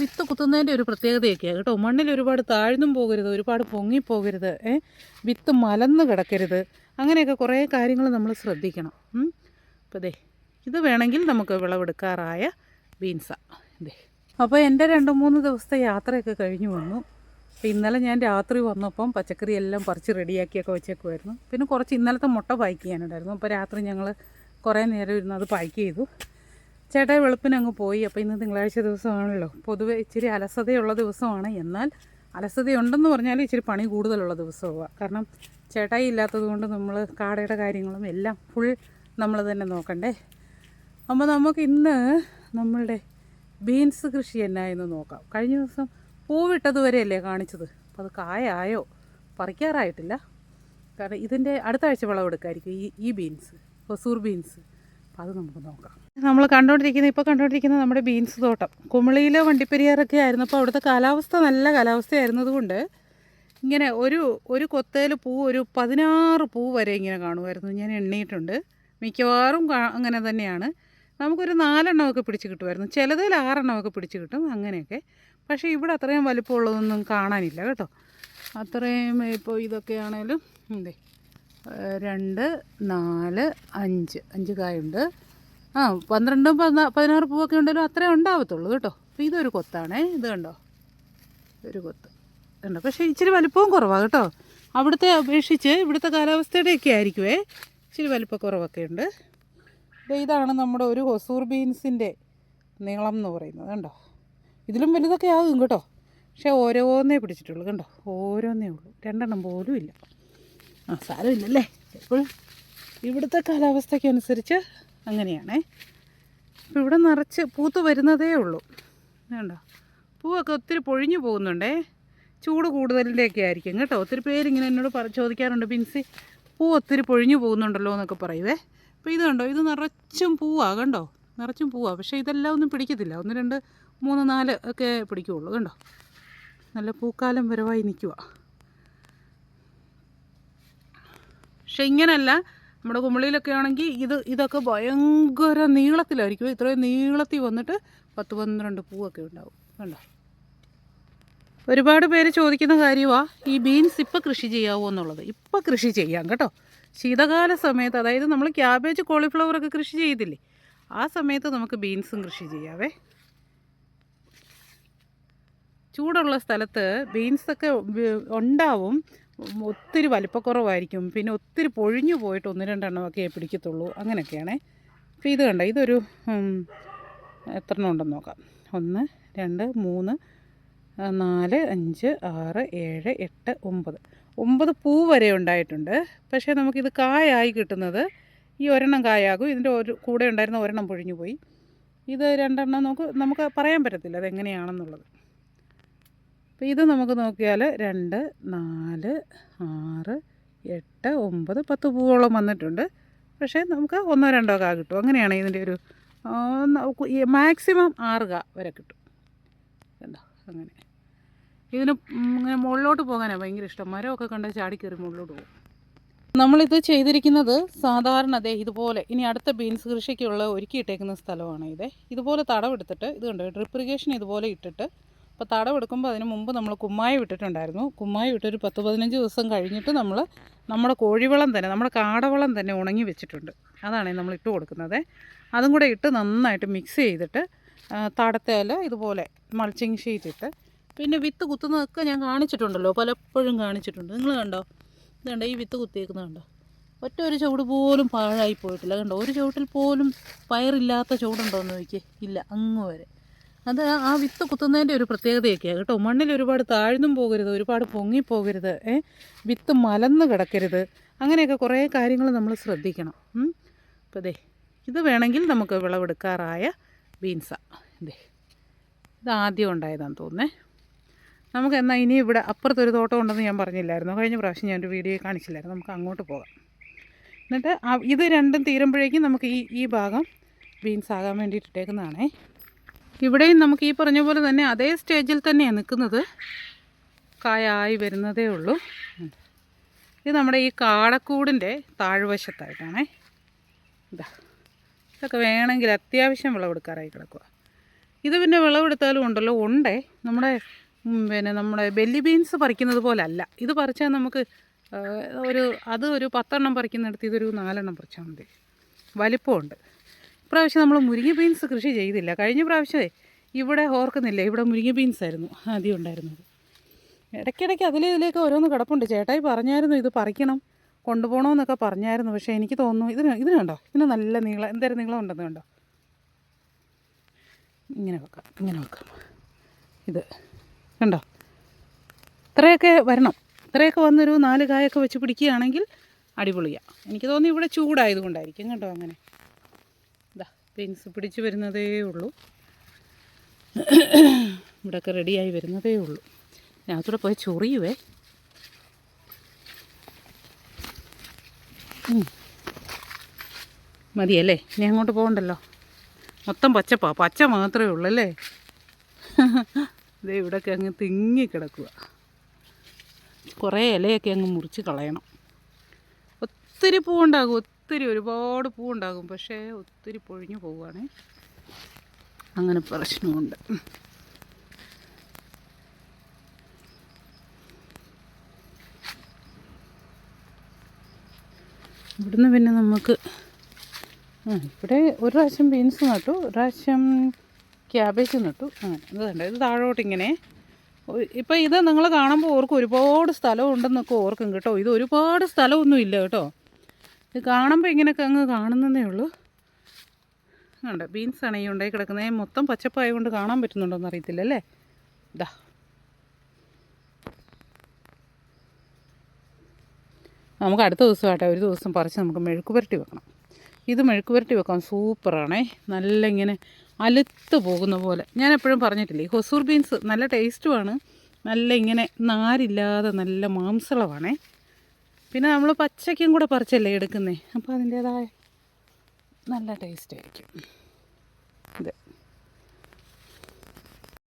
വിത്ത് കുത്തുന്നതിന്റെ ഒരു പ്രത്യേകതയൊക്കെയാണ് കേട്ടോ മണ്ണിൽ ഒരുപാട് താഴ്ന്നും പോകരുത് ഒരുപാട് പൊങ്ങിപ്പോകരുത് ഏ? വിത്ത് മലന്ന് കിടക്കരുത്. അങ്ങനെയൊക്കെ കുറേ കാര്യങ്ങൾ നമ്മൾ ശ്രദ്ധിക്കണം. അപ്പോൾ ദേ ഇത് വേണമെങ്കിൽ നമുക്ക് വിളവെടുക്കാറായ ബീൻസാണ് ദേ അപ്പോൾ എന്റെ രണ്ട് മൂന്ന് ദിവസത്തെ യാത്രയൊക്കെ കഴിഞ്ഞു വന്നു. അപ്പോൾ ഇന്നലെ ഞാൻ രാത്രി വന്നപ്പം പച്ചക്കറി എല്ലാം പറിച്ച് റെഡിയാക്കിയൊക്കെ വെച്ചേക്കുമായിരുന്നു പിന്നെ കുറച്ച് ഇന്നലത്തെ മുട്ട പായ്ക്ക് ചെയ്യാനുണ്ടായിരുന്നു. അപ്പോൾ രാത്രി ഞങ്ങൾ കുറേ നേരം ഇരുന്ന് അത് പായ്ക്ക് ചെയ്തു. ചേട്ടായി വെളുപ്പിന് അങ്ങ് പോയി. അപ്പോൾ ഇന്ന് തിങ്കളാഴ്ച ദിവസമാണല്ലോ. പൊതുവെ ഇച്ചിരി അലസതയുള്ള ദിവസമാണ്. എന്നാൽ അലസതയുണ്ടെന്ന് പറഞ്ഞാൽ ഇച്ചിരി പണി കൂടുതലുള്ള ദിവസമാണ് കാരണം ചേട്ടായി ഇല്ലാത്തത് കൊണ്ട് നമ്മൾ കാടയുടെ കാര്യങ്ങളും എല്ലാം ഫുൾ നമ്മൾ തന്നെ നോക്കണ്ടേ. അപ്പോൾ നമുക്ക് ഇന്ന് നമ്മളുടെ ബീൻസ് കൃഷി എന്നായെന്ന് നോക്കാം. കഴിഞ്ഞ ദിവസം പൂവിട്ടത് വരെയല്ലേ കാണിച്ചത്? അപ്പോൾ അത് കായായോ? പറിക്കാറായിട്ടില്ല. കാരണം ഇതിന്റെ അടുത്ത ആഴ്ച വിളവെടുക്കായിരിക്കും ഈ ഈ ബീൻസ് ഹൊസൂർ ബീൻസ്. അത് നമുക്ക് നോക്കാം. നമ്മൾ കണ്ടുകൊണ്ടിരിക്കുന്ന ഇപ്പോൾ കണ്ടുകൊണ്ടിരിക്കുന്ന നമ്മുടെ ബീൻസ് തോട്ടം. കുമിളിയിലെ വണ്ടിപ്പെരിയാറൊക്കെ ആയിരുന്നപ്പോൾ അവിടുത്തെ കാലാവസ്ഥ നല്ല കാലാവസ്ഥയായിരുന്നതുകൊണ്ട് ഇങ്ങനെ ഒരു ഒരു കൊത്തയിൽ പൂ ഒരു പതിനാറ് പൂ വരെ ഇങ്ങനെ കാണുമായിരുന്നു. ഞാൻ എണ്ണിയിട്ടുണ്ട്. മിക്കവാറും അങ്ങനെ തന്നെയാണ്. നമുക്കൊരു നാലെണ്ണമൊക്കെ പിടിച്ച് കിട്ടുമായിരുന്നു. ചിലതിൽ ആറെണ്ണമൊക്കെ പിടിച്ച് കിട്ടും അങ്ങനെയൊക്കെ. പക്ഷേ ഇവിടെ അത്രയും വലിപ്പമുള്ളതൊന്നും കാണാനില്ല കേട്ടോ. അത്രയും ഇപ്പോൾ ഇതൊക്കെയാണേലും എന്തേ രണ്ട് നാല് അഞ്ച്. അഞ്ച് കായുണ്ട്. ആ പന്ത്രണ്ടും പതിനാ- പതിനാറ് പൂവൊക്കെ ഉണ്ടല്ലോ അത്രേ ഉണ്ടാവത്തുള്ളൂ കേട്ടോ. അപ്പോൾ ഇതൊരു കൊത്താണേ. ഇത് കണ്ടോ? ഒരു കൊത്ത്. ഉണ്ട് പക്ഷേ ഇച്ചിരി വലിപ്പവും കുറവാണ് കേട്ടോ. അവിടുത്തെ അപേക്ഷിച്ച് ഇവിടുത്തെ കാലാവസ്ഥയുടെയൊക്കെ ആയിരിക്കുമേ ഇച്ചിരി വലിപ്പക്കുറവൊക്കെ ഉണ്ട്. ഇതാണ് നമ്മുടെ ഒരു ഹൊസൂർ ബീൻസിന്റെ നീളം എന്ന് പറയുന്നത് കണ്ടോ? ഇതിലും വലുതൊക്കെ ആകും കേട്ടോ. പക്ഷേ ഓരോന്നേ പിടിച്ചിട്ടുള്ളൂ കണ്ടോ? ഓരോന്നേ ഉള്ളൂ. രണ്ടെണ്ണം പോലും ഇല്ല. ആ സാരമില്ലല്ലേ എപ്പോഴും ഇവിടുത്തെ കാലാവസ്ഥയ്ക്കനുസരിച്ച് അങ്ങനെയാണേ. അപ്പോൾ ഇവിടെ നിറച്ച് പൂത്ത് വരുന്നതേ ഉള്ളൂ. വേണ്ട പൂവൊക്കെ ഒത്തിരി പൊഴിഞ്ഞു പോകുന്നുണ്ടേ. ചൂട് കൂടുതലിന്റെയൊക്കെ ആയിരിക്കും കേട്ടോ. ഒത്തിരി പേരിങ്ങനെ എന്നോട് പറ ചോദിക്കാറുണ്ട് പിൻസി പൂ ഒത്തിരി പൊഴിഞ്ഞു പോകുന്നുണ്ടല്ലോ എന്നൊക്കെ പറയുവേ. അപ്പോൾ ഇത് കണ്ടോ? ഇത് നിറച്ചും പൂവാ കണ്ടോ? നിറച്ചും പൂവാ. പക്ഷേ ഇതെല്ലാം ഒന്നും പിടിക്കത്തില്ല. ഒന്ന് രണ്ട് മൂന്ന് നാല് ഒക്കെ പിടിക്കുകയുള്ളൂ കണ്ടോ? നല്ല പൂക്കാലം വരവായി നിൽക്കുക പക്ഷെ ഇങ്ങനല്ല. നമ്മുടെ കുമളിയിലൊക്കെ ആണെങ്കിൽ ഇത് ഇതൊക്കെ ഭയങ്കര നീളത്തിലായിരിക്കും. ഇത്രയും നീളത്തിൽ വന്നിട്ട് പത്ത് പന്ത്രണ്ട് പൂവൊക്കെ ഉണ്ടാവും. കണ്ടോ? ഒരുപാട് പേര് ചോദിക്കുന്ന കാര്യമാണ് ഈ ബീൻസ് ഇപ്പോൾ കൃഷി ചെയ്യാവോ എന്നുള്ളത്. ഇപ്പോൾ കൃഷി ചെയ്യാം കേട്ടോ. ശീതകാല സമയത്ത് അതായത് നമ്മൾ ക്യാബേജ് കോളിഫ്ലവർ ഒക്കെ കൃഷി ചെയ്തില്ലേ ആ സമയത്ത് നമുക്ക് ബീൻസും കൃഷി ചെയ്യാവേ. ചൂടുള്ള സ്ഥലത്ത് ബീൻസൊക്കെ ഉണ്ടാവും. ഒത്തിരി വലിപ്പക്കുറവായിരിക്കും. പിന്നെ ഒത്തിരി പൊഴിഞ്ഞു പോയിട്ട് ഒന്ന് രണ്ടെണ്ണമൊക്കെ പിടിക്കത്തുള്ളൂ. അങ്ങനെയൊക്കെയാണേ. അപ്പോൾ ഇത് കണ്ട? ഇതൊരു എത്ര എണ്ണം ഉണ്ടെന്ന് നോക്കാം. ഒന്ന് രണ്ട് മൂന്ന് നാല് അഞ്ച് ആറ് ഏഴ് എട്ട് ഒമ്പത്. ഒമ്പത് പൂ വരെ ഉണ്ടായിട്ടുണ്ട്. പക്ഷേ നമുക്കിത് കായായി കിട്ടുന്നത് ഈ ഒരെണ്ണം കായാകും. ഇതിന്റെ ഒരു കൂടെ ഉണ്ടായിരുന്ന ഒരെണ്ണം പൊഴിഞ്ഞു പോയി. ഇത് രണ്ടെണ്ണം നമുക്ക് നമുക്ക് പറയാൻ പറ്റത്തില്ല അതെങ്ങനെയാണെന്നുള്ളത്. അപ്പോൾ ഇത് നമുക്ക് നോക്കിയാൽ രണ്ട് നാല് ആറ് എട്ട് ഒമ്പത് പത്ത് പൂവോളം വന്നിട്ടുണ്ട്. പക്ഷേ നമുക്ക് ഒന്നോ രണ്ടോ കാ കിട്ടും. അങ്ങനെയാണ് ഇതിന്റെ ഒരു മാക്സിമം ആറ് കാ വരെ കിട്ടും. കണ്ടോ? അങ്ങനെ. ഇതിന് ഇങ്ങനെ മുകളിലോട്ട് പോകാനാണ് ഭയങ്കര ഇഷ്ടം. മരമൊക്കെ കണ്ട് ചാടിക്കയറി മുകളിലോട്ട് പോകും. നമ്മളിത് ചെയ്തിരിക്കുന്നത് സാധാരണ അതെ ഇതുപോലെ ഇനി അടുത്ത ബീൻസ് കൃഷിക്കുള്ള ഒരുക്കി ഒരുക്കിയിട്ടേക്കുന്ന സ്ഥലമാണ് ഇത്. ഇതുപോലെ തടവെടുത്തിട്ട് ഇത് കണ്ടോ? ഡ്രിപ്പ് ഇറിഗേഷൻ ഇതുപോലെ ഇട്ടിട്ട് അപ്പോൾ തടം എടുക്കുമ്പോൾ അതിന് മുമ്പ് നമ്മൾ കുമ്മായി വിട്ടിട്ടുണ്ടായിരുന്നു. കുമ്മായി വിട്ടൊരു പത്ത് പതിനഞ്ച് ദിവസം കഴിഞ്ഞിട്ട് നമ്മൾ നമ്മുടെ കോഴിവളം തന്നെ നമ്മുടെ കാടവളം തന്നെ ഉണങ്ങി വെച്ചിട്ടുണ്ട്. അതാണ് നമ്മൾ ഇട്ട് കൊടുക്കുന്നത്. അതും കൂടെ ഇട്ട് നന്നായിട്ട് മിക്സ് ചെയ്തിട്ട് തടത്തേൽ ഇതുപോലെ മൾച്ചിങ് ഷീറ്റ് ഇട്ട്. പിന്നെ വിത്ത് കുത്തുന്നതൊക്കെ ഞാൻ കാണിച്ചിട്ടുണ്ടല്ലോ പലപ്പോഴും കാണിച്ചിട്ടുണ്ട്. നിങ്ങൾ കണ്ടോ? ഇത് കണ്ടോ? ഈ വിത്ത് കുത്തിയേക്കുന്നത് കണ്ടോ? ഒറ്റ ഒരു ചുവട് പോലും പാഴായി പോയിട്ടില്ല. കണ്ടോ? ഒരു ചുവട്ടിൽ പോലും പയറില്ലാത്ത ചുവടുണ്ടോ എന്ന് നോക്കിയേ. ഇല്ല അങ്ങ് വരെ. അത് ആ വിത്ത് കുത്തുന്നതിന്റെ ഒരു പ്രത്യേകതയൊക്കെയാണ് കേട്ടോ മണ്ണിൽ ഒരുപാട് താഴ്ന്നും പോകരുത് ഒരുപാട് പൊങ്ങിപ്പോകരുത് ഏ? വിത്ത് മലന്ന് കിടക്കരുത്. അങ്ങനെയൊക്കെ കുറേ കാര്യങ്ങൾ നമ്മൾ ശ്രദ്ധിക്കണം. അപ്പോൾ ദേ ഇത് വേണമെങ്കിൽ നമുക്ക് വിളവെടുക്കാറായ ബീൻസാണ് ദേ ഇത് ആദ്യം ഉണ്ടായതാണെന്ന് തോന്നുന്നേ. നമുക്ക് എന്നാൽ ഇനി ഇവിടെ അപ്പുറത്തൊരു തോട്ടം ഉണ്ടെന്ന് ഞാൻ പറഞ്ഞില്ലായിരുന്നു. കഴിഞ്ഞ പ്രാവശ്യം ഞാനൊരു വീഡിയോ കാണിച്ചില്ലായിരുന്നു. നമുക്ക് അങ്ങോട്ട് പോകാം. എന്നിട്ട് ഇത് രണ്ടും തീരുമ്പോഴേക്കും നമുക്ക് ഈ ഈ ഭാഗം ബീൻസ് ആകാൻ വേണ്ടിയിട്ട് ഇട്ടേക്കുന്നതാണേ. ഇവിടെയും നമുക്ക് ഈ പറഞ്ഞ പോലെ തന്നെ അതേ സ്റ്റേജിൽ തന്നെയാണ് നിൽക്കുന്നത്. കായായി വരുന്നതേ ഉള്ളൂ. ഇത് നമ്മുടെ ഈ കാടക്കൂടിന്റെ താഴ്വശത്തായിട്ടാണേ. ഇതാ. ഇതൊക്കെ വേണമെങ്കിൽ അത്യാവശ്യം വിളവെടുക്കാറായി കിടക്കുക ഇത് പിന്നെ വിളവെടുത്താലും ഉണ്ടല്ലോ ഉണ്ടേ. നമ്മുടെ പിന്നെ നമ്മുടെ ബെല്ലി ബീൻസ് പറിക്കുന്നത് പോലെ അല്ല ഇത് പറിച്ചാൽ നമുക്ക് ഒരു അത് ഒരു പത്തെണ്ണം പറിക്കുന്നിടത്ത് ഇതൊരു നാലെണ്ണം പറിച്ചാൽ മതി. വലിപ്പമുണ്ട്. ഇപ്രാവശ്യം നമ്മൾ മുരിങ്ങ ബീൻസ് കൃഷി ചെയ്തില്ല. കഴിഞ്ഞ പ്രാവശ്യമേ ഇവിടെ ഓർക്കുന്നില്ല ഇവിടെ മുരിങ്ങ ബീൻസ് ആയിരുന്നു ആദ്യം ഉണ്ടായിരുന്നത്. ഇടയ്ക്കിടയ്ക്ക് അതിലെ ഇതിലേക്ക് ഓരോന്ന് കിടപ്പുണ്ട്. ചേട്ടായി പറഞ്ഞായിരുന്നു ഇത് പറിക്കണം കൊണ്ടുപോകണമെന്നൊക്കെ പറഞ്ഞായിരുന്നു. പക്ഷേ എനിക്ക് തോന്നുന്നു ഇതിന് ഇതിനുണ്ടോ ഇതിന് നല്ല നീളം എന്തായാലും നീളം ഉണ്ടെന്ന് കണ്ടോ? ഇങ്ങനെ വെക്കാം ഇങ്ങനെ വെക്കാം. ഇത് കണ്ടോ? ഇത്രയൊക്കെ വരണം. ഇത്രയൊക്കെ വന്നൊരു നാല് കായൊക്കെ വെച്ച് പിടിക്കുകയാണെങ്കിൽ അടിപൊളിയാണ് എനിക്ക് തോന്നുന്നു ഇവിടെ ചൂടായതുകൊണ്ടായിരിക്കും കേട്ടോ അങ്ങനെ. ബീൻസ് പിടിച്ച് വരുന്നതേ ഉള്ളൂ. ഇവിടെയൊക്കെ റെഡിയായി വരുന്നതേ ഉള്ളൂ. ഞാനത്തൂടെ പോയി ചൊറിയുവേ. മതിയല്ലേ? ഇനി അങ്ങോട്ട് പോകണ്ടല്ലോ. മൊത്തം പച്ചപ്പാ. പച്ച മാത്രമേ ഉള്ളൂ അല്ലേ ഇത് ഇവിടെയൊക്കെ അങ്ങ് തിങ്ങി കിടക്കുക കുറേ ഇലയൊക്കെ അങ്ങ് മുറിച്ച് കളയണം. ഒത്തിരി പൂവുണ്ടാകും. ഒത്തിരി ഒരുപാട് പൂവുണ്ടാകും. പക്ഷേ ഒത്തിരി പൊഴിഞ്ഞു പോവുകയാണ്. അങ്ങനെ പ്രശ്നമുണ്ട്. ഇവിടുന്ന് പിന്നെ നമുക്ക് ഇവിടെ ഒരു പ്രാവശ്യം ബീൻസ് നട്ടു ഒരു പ്രാവശ്യം ക്യാബേജ് നട്ടു. അങ്ങനെ ഇത് കണ്ടോ? ഇത് താഴോട്ട് ഇങ്ങനെ ഇപ്പം ഇത് നിങ്ങൾ കാണുമ്പോൾ ഓർക്കും ഒരുപാട് സ്ഥലം ഉണ്ടെന്നൊക്കെ ഓർക്കും കേട്ടോ. ഇത് ഒരുപാട് സ്ഥലമൊന്നും ഇല്ല കേട്ടോ. ഇത് കാണുമ്പോൾ ഇങ്ങനെയൊക്കെ അങ്ങ് കാണുന്നതേ ഉള്ളൂ. ഉണ്ട് ബീൻസാണ് ഈ ഉണ്ടായി കിടക്കുന്നത്. മൊത്തം പച്ചപ്പായ കൊണ്ട് കാണാൻ പറ്റുന്നുണ്ടോയെന്ന് അറിയത്തില്ല അല്ലേ? ഇതാ നമുക്ക് അടുത്ത ദിവസമായിട്ട് ഒരു ദിവസം പറിച്ച് നമുക്ക് മെഴുക്ക് പുരട്ടി വെക്കണം. ഇത് മെഴുക്ക് പുരട്ടി വെക്കാൻ സൂപ്പറാണേ. നല്ല ഇങ്ങനെ അലുത്ത് പോകുന്ന പോലെ. ഞാൻ എപ്പോഴും പറഞ്ഞിട്ടില്ലേ ഈ ഹൊസൂർ ബീൻസ് നല്ല ടേസ്റ്റുമാണ് നല്ല ഇങ്ങനെ നാരില്ലാതെ നല്ല മാംസളമാണേ പിന്നെ നമ്മൾ പച്ചയ്ക്കും കൂടെ പറിച്ചല്ലേ എടുക്കുന്നേ? അപ്പോൾ അതിന്റേതായ നല്ല ടേസ്റ്റ് ആയിരിക്കും. ഇത്.